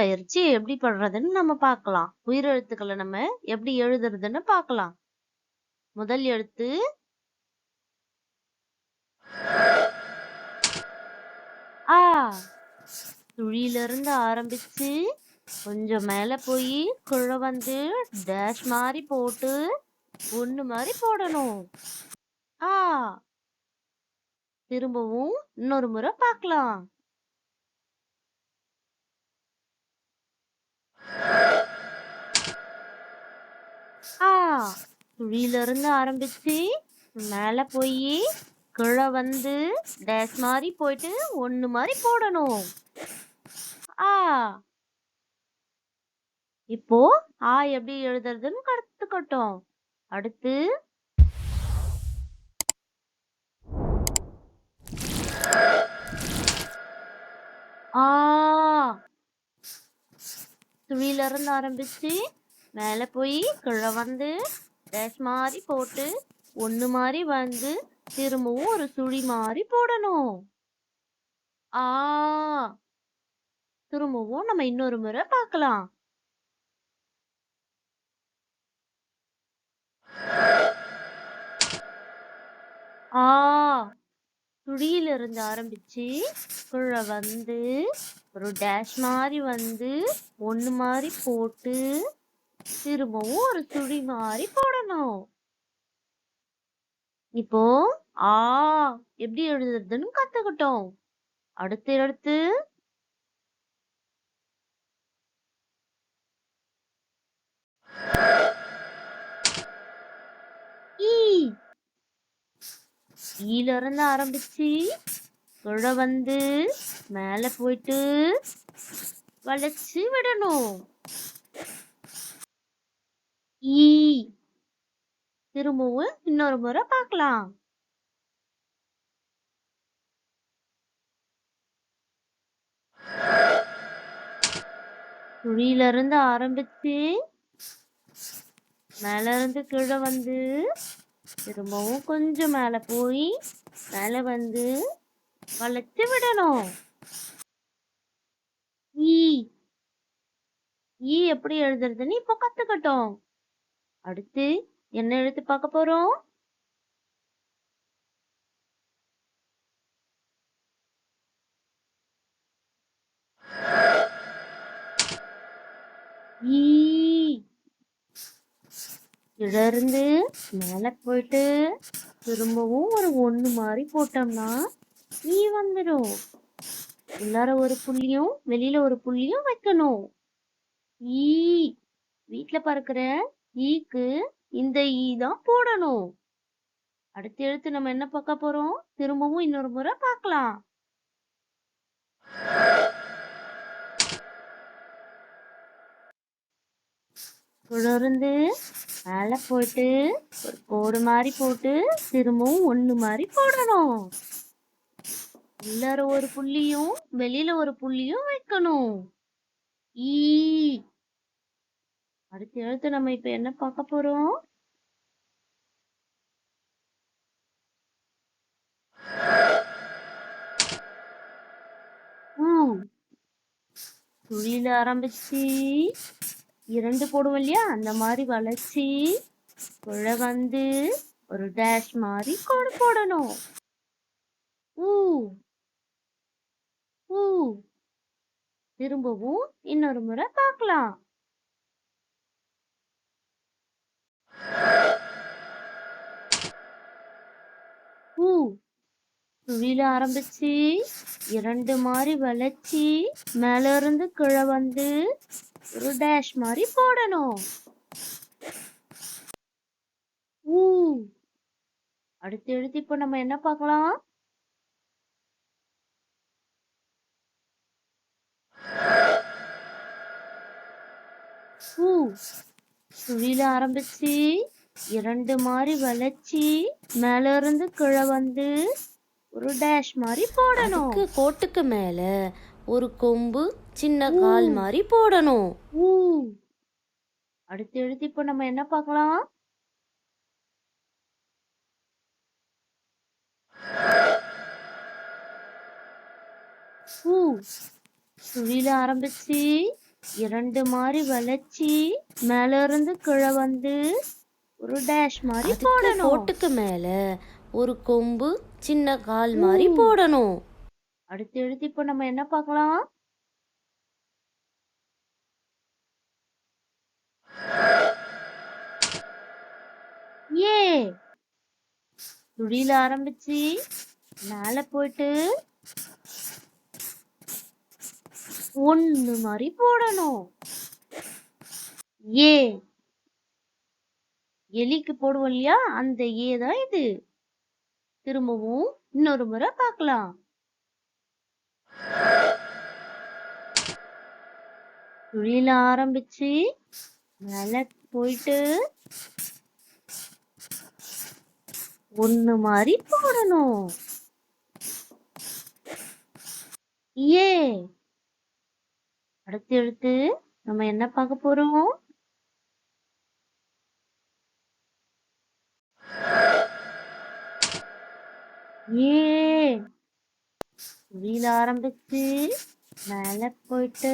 பயிற்சி எப்படி பண்றதுன்னு நம்ம பார்க்கலாம். உயிரெழுத்துக்களை நம்ம எப்படி எழுதுறதுன்னு பார்க்கலாம். முதல் எழுத்து ஆ. துழியில இருந்து ஆரம்பிச்சு கொஞ்சம் மேல போய் குழ வந்து டேஷ் மாதிரி போட்டு ஒண்ணு மாதிரி போடணும். ஆ. திரும்பவும் இன்னொரு முறை பார்க்கலாம். ஆ இருந்து ஆரம்பிச்சு மேல போய் கீழே வந்து டேஸ் மாதிரி போயிட்டு ஒண்ணு மாதிரி போடணும். ஆ. இப்போ ஆ எப்படி எழுதுறதுன்னு கத்துக்கட்டும். அடுத்து. ஆ. சுழியில இருந்து ஆரம்பிச்சு மேல போய் கீழே வந்து டேஷ் மாதிரி போட்டு ஒண்ணு மாதிரி வந்து திரும்பவும் ஒரு சுழி மாதிரி போடணும். ஆ. திரும்பவும் நம்ம இன்னொரு முறை பார்க்கலாம். ஆ. சுழியில இருந்து ஆரம்பிச்சு கீழே வந்து ஒரு டேஷ் மாதிரி வந்து ஒன்று மாதிரி போட்டு திரும்பவும் ஒரு சுழி மாதிரி போடணும். இப்போ ஆ எப்படி எழுதுறதுன்னு கத்துக்கிட்டோம். அடுத்து அடுத்து ஈ ஈல இருந்து ஆரம்பிச்சு கீழே வந்து மேல போயிட்டு வளைச்சு விடணும். ஈ. திரும்பவும் இன்னொரு முறை பார்க்கலாம். குழியில இருந்து ஆரம்பிச்சு மேல இருந்து கீழே வந்து திரும்பவும் கொஞ்சம் மேல போய் மேல வந்து வளைச்சு விடணும். ஈ. ஈ எப்படி எழுதுறதுன்னு இப்போ கத்துக்கட்டும். அடுத்து என்ன எழுத்து பார்க்க போறோம்? ஈ. இருந்து மேலே போயிட்டு திரும்பவும் ஒரு ஒன்று மாதிரி போட்டோம்னா ஈ வந்துடும். உள்ளார ஒரு புள்ளியும் வெளியில ஒரு புள்ளியும் வைக்கணும். ஈ வீட்டில் பறக்கிற ஈக்கு இந்த ஈ தான் போடணும். அடுத்து எழுத்து நம்ம என்ன பார்க்க போறோம்? திரும்பவும் இன்னொரு முறை பார்க்கலாம். தொடர்ந்து மேல போயிட்டு ஒரு கோடு மாதிரி போட்டு திரும்பவும் ஒண்ணு மாதிரி போடணும். உள்ளார ஒரு புள்ளியும் வெளியில ஒரு புள்ளியும் வைக்கணும். ஈ. அடுத்த எழுத்து நம்ம இப்ப என்ன பார்க்க போறோம்? துளியில ஆரம்பிச்சு இரண்டு போடுவோம் இல்லையா அந்த மாதிரி வளைச்சி உள்ள வந்து ஒரு டேஷ் மாதிரி கோடு போடணும். ஊ. ஊ. திரும்பவும் இன்னொரு முறை பார்க்கலாம். ஊ. துளியில ஆரம்பிச்சு இரண்டு மாதிரி வளைச்சி மேல இருந்து கீழே வந்து ஒரு டேஷ் மாதிரி போடணும். ஊ. அடுத்து எழுத்து இப்போ நம்ம என்ன பார்க்கலாம்? ஊ. ஆரம்பிச்சு இரண்டு மாதிரி வளைச்சி மேல இருந்து கீழே வந்து ஒரு டேஷ் மாதிரி போடணும். கோட்டுக்கு மேல ஒரு கொம்பு சின்ன கால் மாதிரி போடணும். அடுத்து எழுத்து இப்போ நம்ம என்ன பார்க்கலாம்? ஊ. சுழியில ஆரம்பிச்சு இரண்டு மாதிரி வளைச்சி மேல இருந்து கீழே வந்து ஒரு டேஷ் மாதிரி போடணும். கோட்டுக்கு மேல ஒரு கொம்பு சின்ன கால் மாதிரி போடணும். அடுத்து எடுத்து இப்போ நம்ம என்ன பார்க்கலாம்? ஏ. துடியில ஆரம்பிச்சு மேல போயிட்டு ஒண்ணு மாதிரி போடணும். ஏ. எலிக்கு போடுவோம் இல்லையா? அந்த ஏ தான் இது. திரும்பவும் இன்னொரு முறை பார்க்கலாம். துளியில ஆரம்பிச்சு மேல போயிட்டு ஒண்ணு மாதிரி போடணும். ஏ. அடுத்து அடுத்து நம்ம என்ன பார்க்க போறோம்? ஏ. வீல ஆரம்பிச்சு மேல போயிட்டு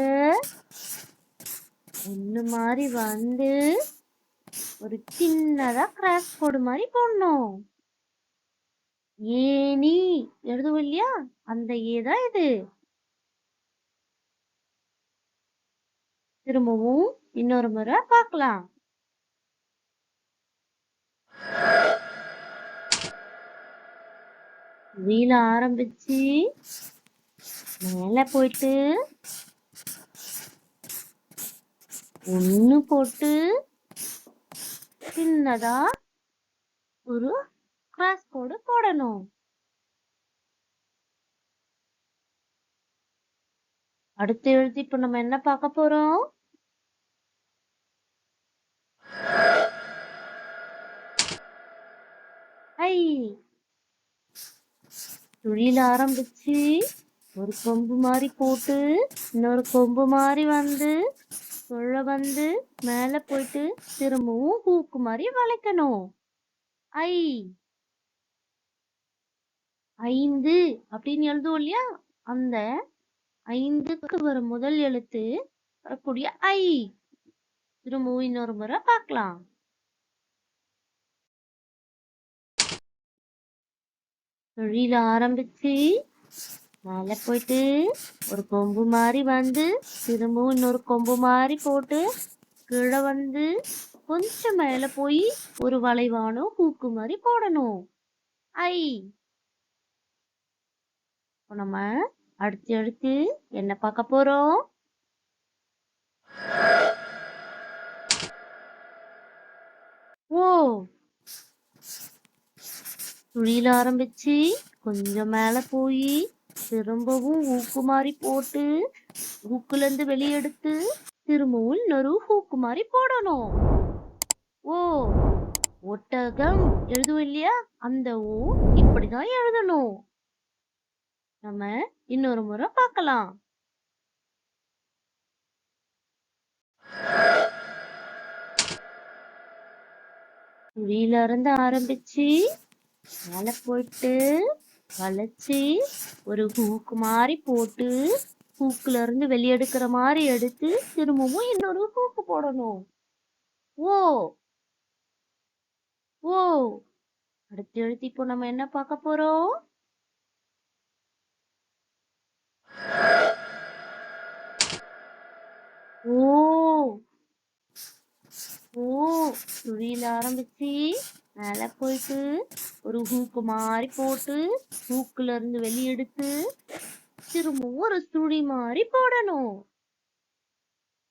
ஒண்ணு மாதிரி வந்து ஒரு சின்னதா கிராஸ் போடு மாதிரி போடணும். ஏனி எழுதுவோம் இல்லையா? அந்த ஏ தான் இது. திரும்பவும் இன்னொரு முறை பார்க்கலாம். வீல ஆரம்பிச்சு மேல போயிட்டு ஒண்ணு போட்டு சின்னதா ஒரு கிராஸ் கோடு போடணும். அடுத்து எழுதி இப்ப நம்ம என்ன பார்க்க போறோம்? ஐ. துளியில ஆரம்பிச்சு. ஒரு கொம்பு மாதிரி போட்டு இன்னொரு கொம்பு மாதிரி வந்து உள்ள வந்து மேல போயிட்டு திரும்பவும் ஹூக்கு மாதிரி வளைக்கணும். ஐ. ஐந்து அப்படின்னு எழுதுவோம் இல்லையா? அந்த ஐந்துக்கு வர முதல் எழுத்து வரக்கூடிய ஐ. திரும்பவும் இன்னொரு முறை பார்க்கலாம். தொழில ஆரம்பிச்சு மேல போயிட்டு ஒரு கொம்பு மாதிரி வந்து திரும்பவும் இன்னொரு கொம்பு மாதிரி போட்டு கீழே வந்து கொஞ்சம் மேல போய் ஒரு வளைவானோ கூக்கு மாதிரி போடணும். ஐ. இப்போ நம்ம அடுத்து அடுத்து என்ன பார்க்க போறோம்? ஓ துளியில ஆரம்பிச்சு கொஞ்சம் மேல போய் திரும்பவும் ஊக்கு மாதிரி போட்டு ஊக்குல இருந்து வெளியெடுத்து திரும்பவும் இன்னொரு ஹூக்கு மாதிரி போடணும். ஓ ஒட்டகம் எழுதுவோம் இல்லையா? அந்த ஊ இப்படிதான் எழுதணும். நம்ம இன்னொரு முறை பார்க்கலாம் குழியில இருந்து ஆரம்பிச்சு மேல போயிட்டு வளைச்சு ஒரு ஹூக்கு மாதிரி போட்டு ஹூக்குல இருந்து வெளியெடுக்கிற மாதிரி எடுத்து திரும்பவும் இன்னொரு ஹூக்கு போடணும். ஓ! ஓ! அடுத்து எழுத்து இப்போ நம்ம என்ன பார்க்க போறோம்? ஓ. ஓ துளியில ஆரம்பிச்சு மேல போயிட்டு ஒரு ஹூக்கு மாதிரி போட்டு ஹூக்குல இருந்து வெளியெடுத்து திரும்பவும் ஒரு சுழி மாதிரி போடணும்.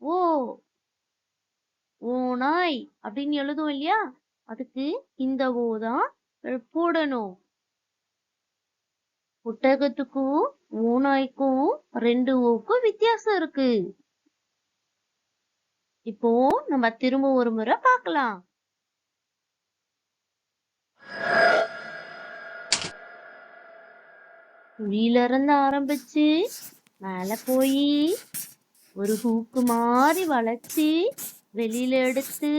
ஓ. ஓநாய் அப்படின்னு எழுதும் இல்லையா? அதுக்கு இந்த ஓ தான் போடணும். புத்தகத்துக்கும் ஓநாய்க்கும் ரெண்டு ஓக்கும் வித்தியாசம் இருக்கு. இப்போ நம்ம திரும்ப ஒரு முறை பார்க்கலாம். குழியில இருந்து ஆரம்பிச்சு மேல போய் ஒரு ஹூக்கு மாதிரி வளைச்சு வெளியில எடுத்து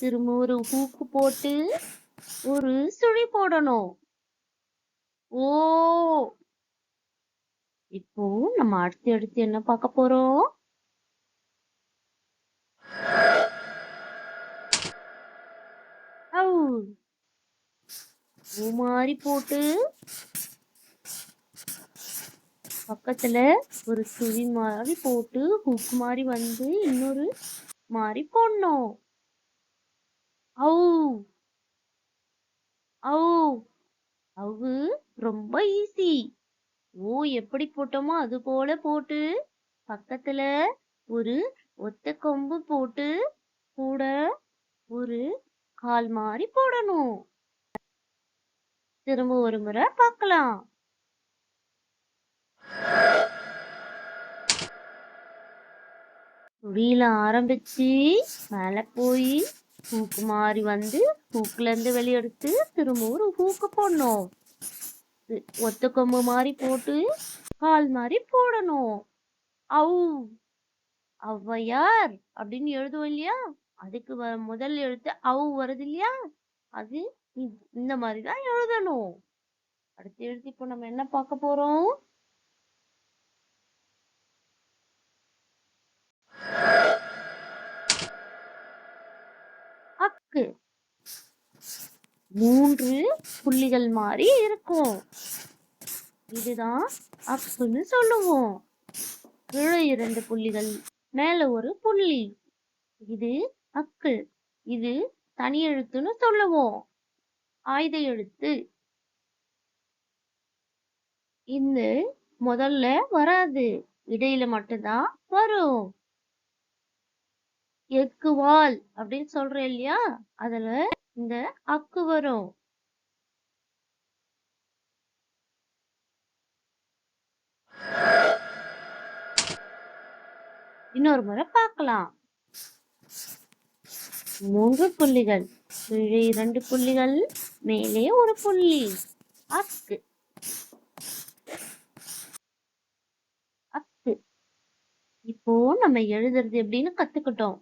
திரும்ப ஒரு ஹூக்கு போட்டு ஒரு சுழி போடணும். ஓ! இப்போ நம்ம அடுத்து அடுத்து என்ன பார்க்க போறோம்? பூ மாதிரி போட்டு பக்கத்துல ஒரு சுழி மாதிரி போட்டு ஹுக் மாதிரி வந்து இன்னொரு மாதிரி போடணும். ஔ ஔ அவு ரொம்ப ஈஸி ஓ எப்படி போட்டோமோ அது போல போட்டு பக்கத்துல ஒரு ஒத்த கொம்பு போட்டு கூட ஒரு கால் மாதிரி போடணும். திரும்ப ஒரு முறை பார்க்கலாம் சுழியில ஆரம்பிச்சு மேலே போய் ஹூக்கு மாதிரி வந்து ஹூக்ல இருந்து வெளியெடுத்து திரும்ப ஒரு ஹூக்கு போடணும். ஒத்த கொம்பு மாதிரி போட்டு கால் மாதிரி போடணும். அவு ஔவையார் அப்படின்னு எழுதுவோம் இல்லையா? அதுக்கு வர முதல் எழுத்து அவு வருது இல்லையா? அது இந்த மாதிரி தான் எழுதணும். அடுத்து எழுதி இப்போ நம்ம என்ன பார்க்க போறோம்? அக்கு. மூன்று புள்ளிகள் மாதிரி இருக்கும். இதுதான் அக்குன்னு சொல்லுவோம். கீழே இரண்டு புள்ளிகள் மேல ஒரு புள்ளி. இது அக்கு. இது தனி எழுத்துன்னு சொல்லுவோம். ஆயுத எழுத்து. இந்த முதல்ல வராது. இடையில மட்டும்தான் வரும். எக்குவால் அப்படின்னு சொல்றேன் இல்லையா? அதுல இந்த அக்கு வரும். இன்னொரு முறை பார்க்கலாம். மூன்று புள்ளிகள். கீழே இரண்டு புள்ளிகள். மேலே ஒரு புள்ளி. அக்கு. அக்கு. இப்போ நம்ம எழுதுறது எப்படின்னு கத்துக்கிட்டோம்.